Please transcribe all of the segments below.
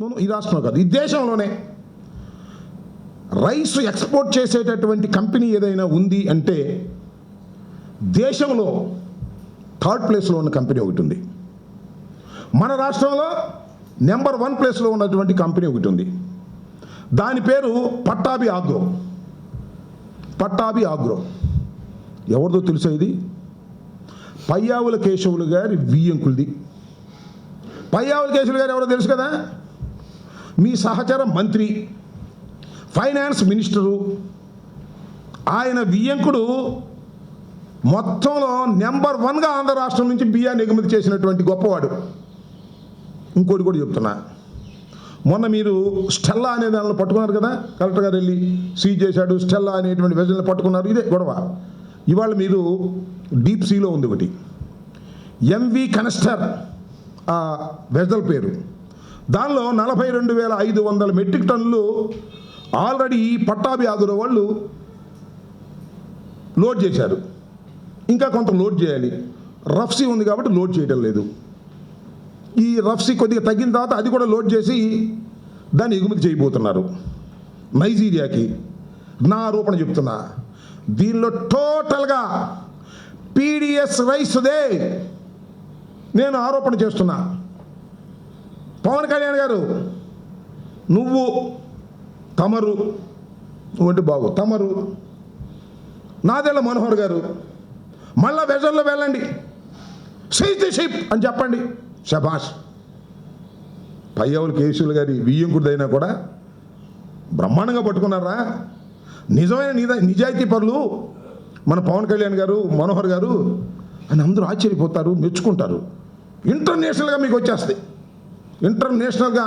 ఈ రాష్ట్రంలో కాదు ఈ దేశంలోనే రైస్ ఎక్స్పోర్ట్ చేసేటటువంటి కంపెనీ ఏదైనా ఉంది అంటే దేశంలో థర్డ్ ప్లేస్లో ఉన్న కంపెనీ ఒకటి ఉంది. మన రాష్ట్రంలో నెంబర్ వన్ ప్లేస్లో ఉన్నటువంటి కంపెనీ ఒకటి ఉంది. దాని పేరు పట్టాభి ఆగ్రో. పట్టాభి ఆగ్రో. ఎవరిదో తెలుసా ఇది? పయ్యావుల కేశవులు గారి వియ్యంకులది పయ్యావుల కేశవులు గారు ఎవరో తెలుసు కదా? మీ సహచర మంత్రి ఫైనాన్స్ మినిస్టరు ఆయన బియ్యంకుడు మొత్తంలో నెంబర్ వన్గా ఆంధ్ర రాష్ట్రం నుంచి బియ్యాన్ని ఎగుమతి చేసినటువంటి గొప్పవాడు. ఇంకోటి కూడా చెప్తున్నా. మొన్న మీరు స్టెల్లా అనే దానిలో పట్టుకున్నారు కదా కలెక్టర్ గారు వెళ్ళి సీజ్ చేశాడు స్టెల్లా అనేటువంటి వెజల్ని పట్టుకున్నారు ఇదే గొడవ. ఇవాళ మీరు డీప్ సీలో ఉంది ఒకటి. ఎంవి కనెస్టర్ ఆ వెజల్ పేరు. దానిలో నలభై రెండు వేల ఐదు వందల మెట్రిక్ టన్నులు ఆల్రెడీ పట్టాభి ఆగుర వాళ్ళు లోడ్ చేశారు. ఇంకా కొంత లోడ్ చేయాలి. రఫ్సీ ఉంది కాబట్టి లోడ్ చేయడం లేదు. ఈ రఫ్సీ కొద్దిగా తగ్గిన తర్వాత అది కూడా లోడ్ చేసి దాన్ని ఎగుమతి చేయబోతున్నారు. నైజీరియాకి నా ఆరోపణ చెప్తున్నా. దీనిలో టోటల్గా పీడిఎస్ రైస్దే నేను ఆరోపణ చేస్తున్నా. పవన్ కళ్యాణ్ గారు నువ్వు తమరు నువ్వంటే బాబు తమరు నాదెళ్ళ మనోహర్ గారు మళ్ళా వెజర్లో వెళ్ళండి. సీజ్ ది షిప్ అని చెప్పండి. శభాష్ పయ్యవులు కేసులు గారి వియ్యంకుడిదైనా కూడా బ్రహ్మాండంగా పట్టుకున్నారా? నిజమైన నిజ నిజాయితీ పనులు మన పవన్ కళ్యాణ్ గారు మనోహర్ గారు అని అందరూ ఆశ్చర్యపోతారు మెచ్చుకుంటారు. ఇంటర్నేషనల్గా మీకు వచ్చేస్తాయి. ఇంటర్నేషనల్గా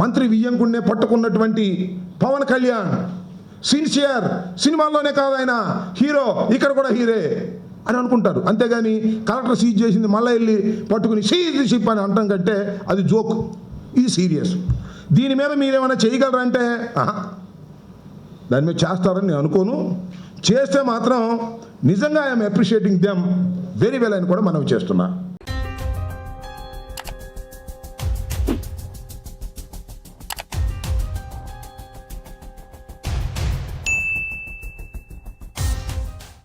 మంత్రి వియ్యంకుడినే పట్టుకున్నటువంటి పవన్ కళ్యాణ్ సిన్సియర్ సినిమాల్లోనే కాదు ఆయన హీరో ఇక్కడ కూడా హీరే అని అనుకుంటారు. అంతేగాని కలెక్టర్ సీజ్ చేసింది మళ్ళీ వెళ్ళి పట్టుకుని సీజ్ షిప్ అని అంటాం కంటే అది జోక్ ఇది సీరియస్. దీని మీద మీరేమైనా చేయగలరా అంటే దాని మీద చేస్తారని నేను అనుకోను. చేస్తే మాత్రం నిజంగా I'm appreciating them very well అని కూడా మనం చేస్తున్నాం.